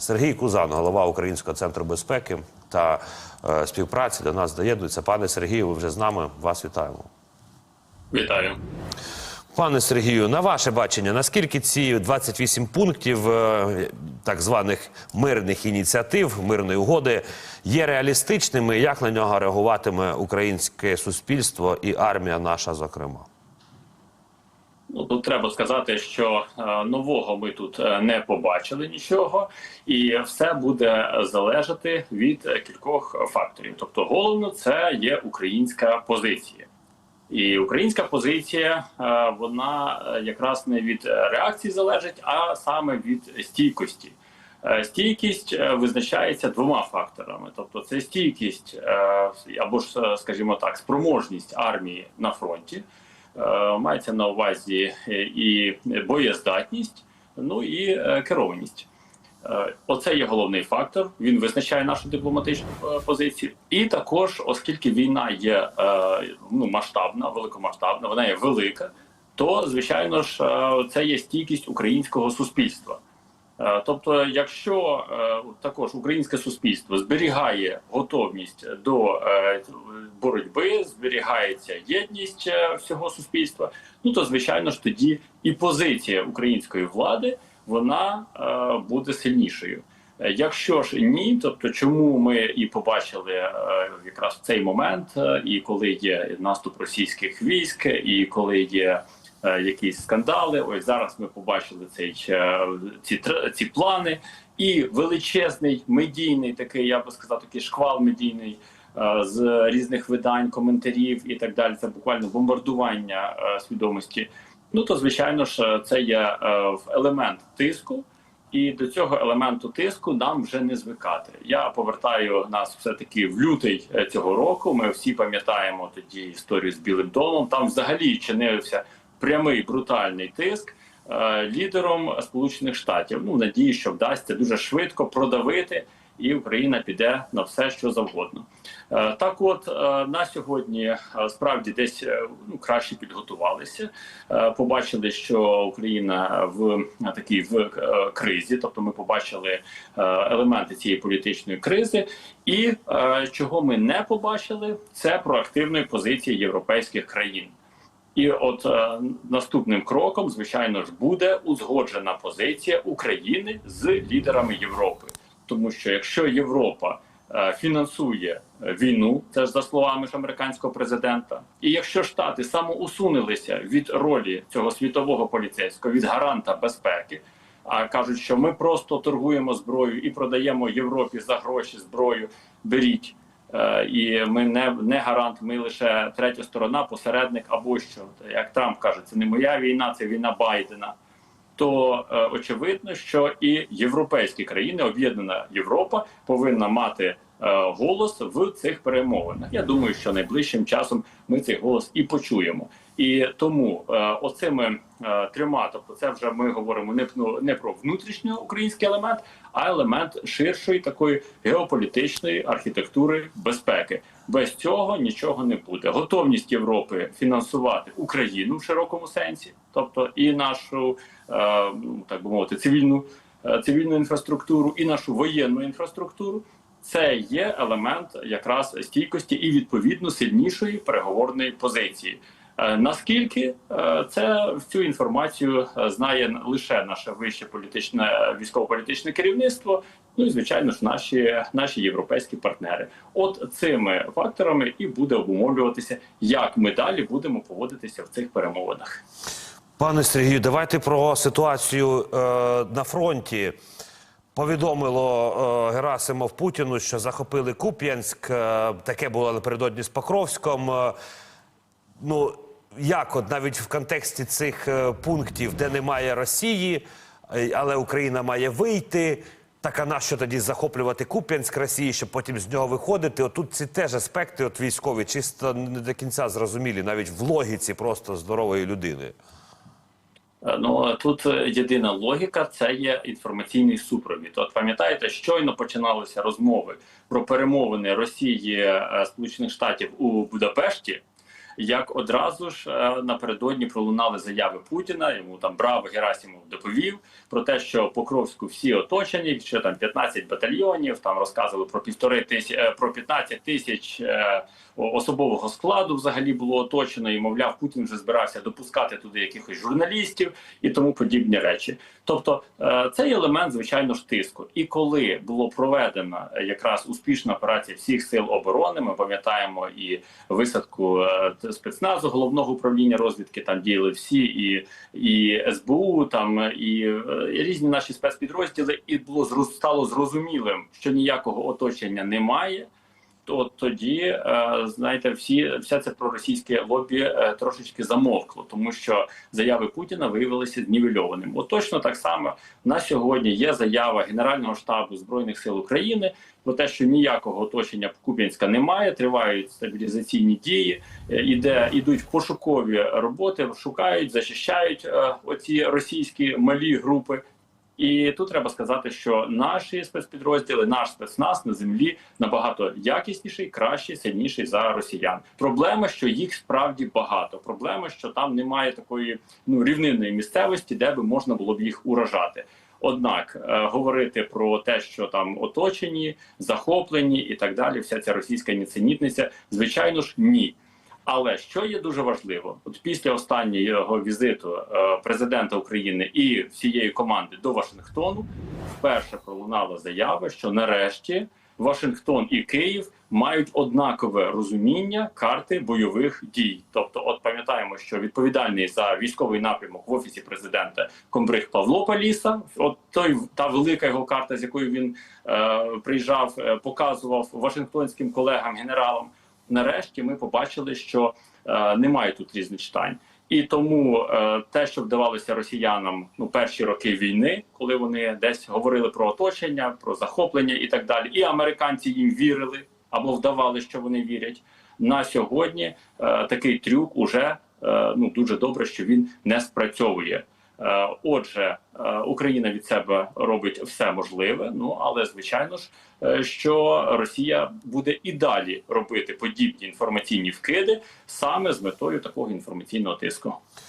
Сергій Кузан, голова Українського центру безпеки та е, співпраці до нас доєднується. Пане Сергію, ви вже з нами. Вас вітаємо. Вітаю. Пане Сергію, на ваше бачення, наскільки ці 28 пунктів е, так званих мирних ініціатив, мирної угоди є реалістичними? Як на нього реагуватиме українське суспільство і армія наша, зокрема? Ну тут треба сказати, що е, нового ми тут е, не побачили нічого, і все буде залежати від кількох факторів. Тобто, головно це є українська позиція. І українська позиція е, вона якраз не від реакції залежить, а саме від стійкості. Стійкість визначається двома факторами: тобто, це стійкість або ж, скажімо так, спроможність армії на фронті. Е, Мається на увазі е, і боєздатність, ну і е, керованість. Оце є головний фактор. Він визначає нашу дипломатичну позицію. І також, оскільки війна є ну, масштабна, великомасштабна, вона є велика, то звичайно ж це є стійкість українського суспільства. Е, Тобто, якщо е, також українське суспільство зберігає готовність до е, боротьби, зберігається єдність всього суспільства, ну то звичайно ж тоді і позиція української влади вона буде сильнішою. Якщо ж ні, тобто чому ми і побачили якраз в цей момент, і коли є наступ російських військ, і коли є якісь скандали, ось зараз ми побачили цей е, ці ці плани, і величезний медійний такий, я би сказав, такий шквал медійний е, з різних видань, коментарів і так далі. Це буквально бомбардування е, свідомості. Ну то звичайно ж, це є е, елемент тиску. І до цього елементу тиску нам вже не звикати. Я повертаю нас все таки в лютий е, цього року. Ми всі пам'ятаємо тоді історію з Білим домом. Там взагалі чинився прямий брутальний тиск е, лідером Сполучених Штатів. Ну надію, що вдасться дуже швидко продавити, і Україна піде на все, що завгодно. Е, Так, от е, на сьогодні справді десь ну, краще підготувалися. Побачили, що Україна в такій в кризі, тобто ми побачили елементи цієї політичної кризи, і чого ми не побачили, це проактивної позиції європейських країн. І от е, наступним кроком, звичайно ж, буде узгоджена позиція України з лідерами Європи, тому що якщо Європа е, фінансує е, війну, це ж за словами ж американського президента, і якщо штати самоусунилися від ролі цього світового поліцейського від гаранта безпеки, а кажуть, що ми просто торгуємо зброєю і продаємо Європі за гроші зброю, беріть. Е, І ми не, не гарант, ми лише третя сторона, посередник або що. Як Трамп каже, це не моя війна, це війна Байдена. То е, очевидно, що і європейські країни, об'єднана Європа, повинна мати голос в цих перемовинах. Я думаю, що найближчим часом ми цей голос і почуємо. І тому е, оцими е, трьома, тобто, це вже ми говоримо не не про внутрішньоукраїнський елемент, а елемент ширшої такої геополітичної архітектури безпеки. Без цього нічого не буде. Готовність Європи фінансувати Україну в широкому сенсі, тобто і нашу е, ну, так би мовити, цивільну е, цивільну інфраструктуру, і нашу воєнну інфраструктуру. Це є елемент якраз стійкості і відповідно сильнішої переговорної позиції. Е, Наскільки е, це цю інформацію е, знає лише наше вище політичне військово-політичне керівництво, ну і звичайно ж наші, наші європейські партнери. От цими факторами і буде обумовлюватися, як ми далі будемо поводитися в цих перемовинах. Пане Сергію, давайте про ситуацію е, на фронті. Повідомило е, Герасимов Путіну, що захопили Куп'янськ. Е, таке було напередодні з Покровськом. Е, ну, як от навіть в контексті цих пунктів, де немає Росії, але Україна має вийти. Так а нащо тоді захоплювати Куп'янськ Росії, щоб потім з нього виходити? Отут ці теж аспекти, от військові, чисто не до кінця зрозумілі, навіть в логіці просто здорової людини. Е, Ну тут е, єдина логіка це є інформаційний супровід. От пам'ятаєте, щойно починалися розмови про перемовини Росії е, Сполучених Штатів у Будапешті. Як одразу ж е, напередодні пролунали заяви Путіна. Йому там браво Герасимов доповів про те, що Покровську всі оточені, що там 15 батальйонів. Там розказували про півтори тисяч про 15 тисяч е, особового складу. Взагалі було оточено, і мовляв, Путін вже збирався допускати туди якихось журналістів і тому подібні речі. Тобто е, цей елемент, звичайно ж, тиску. І коли було проведено е, якраз успішна операція всіх сил оборони, ми пам'ятаємо і висадку е, спецназу головного управління розвідки. Там діяли всі, і, і СБУ, там е, і, е, і різні наші спецпідрозділи, і було стало зрозумілим, що ніякого оточення немає. То тоді, е, знаєте, всі вся це проросійське лобі е, трошечки замовкло, тому що заяви Путіна виявилися знівельованими. От точно так само на сьогодні є заява Генерального штабу збройних сил України про те, що ніякого оточення Куп'янська немає, тривають стабілізаційні дії, е, іде ідуть пошукові роботи, шукають, захищають оці російські малі групи. І тут треба сказати, що наші спецпідрозділи, наш спецназ на землі набагато якісніший, кращий, сильніший за росіян. Проблема, що їх справді багато. Проблема, що там немає такої ну рівнинної місцевості, де би можна було б їх уражати. Однак е, говорити про те, що там оточені, захоплені і так далі, вся ця російська ніценітниця, звичайно ж, ні. Але що є дуже важливо, от після останнього візиту е, президента України і всієї команди до Вашингтону, вперше пролунала заява, що нарешті Вашингтон і Київ мають однакове розуміння карти бойових дій. Тобто, от пам'ятаємо, що відповідальний за військовий напрямок в офісі президента комбриг Павло Паліса, от той та велика його карта, з якою він е, приїжджав, е, показував вашингтонським колегам генералам нарешті ми побачили, що е, немає тут різночитань. І тому е, те, що вдавалося росіянам ну перші роки війни, коли вони десь говорили про оточення, про захоплення і так далі, і американці їм вірили або вдавали, що вони вірять. На сьогодні е, такий трюк уже е, ну дуже добре, що він не спрацьовує. Е, Отже, е, Україна від себе робить все можливе. Ну але звичайно ж, е, що Росія буде і далі робити подібні інформаційні вкиди саме з метою такого інформаційного тиску.